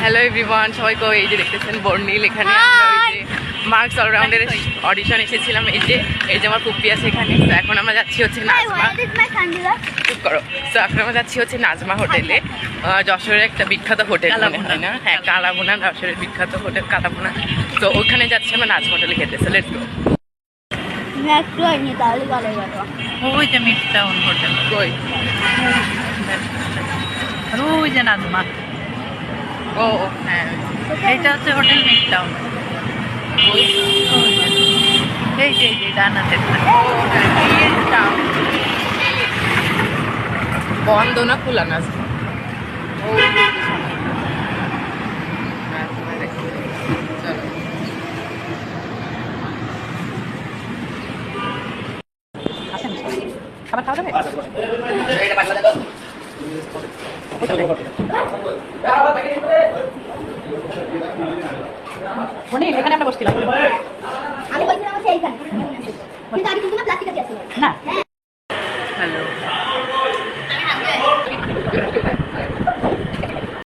Hello everyone সবাইকে এই যে দেখতেছেন বর্ণিল এখানে। আমরা ওই যে মার্কস অলরাউন্ডের অডিশন এসেছিলাম। এই যে এই যে আমার পুপ্পি আছে এখানে। তো এখন আমরা যাচ্ছি হচ্ছে নাজমা। করো। তো এখন আমরা যাচ্ছি হচ্ছে নাজমা হোটেলে। যশোরের একটা বিখ্যাত হোটেল মনে হয় না? হ্যাঁ কালাবোনা। যশোরের বিখ্যাত হোটেল কালাবোনা। তো ওখানে যাচ্ছি আমরা নাজমা হোটেলে খেতে। সো লেটস গো ওই যে মিড টাউন হোটেল। কই? ওই যে নাজমা। ও ও, হ্যাঁ। এইটা হচ্ছে হোটেল মিড টাউন ওই এই যে যে ডানাতে। বন্ধ না খোলা রেখে চলো খাবার খাওয়া যাবে? মনে এখানে আমরা বসছিলাম। আমি বলছিলাম সেইখানে হ্যাঁ। হ্যালো।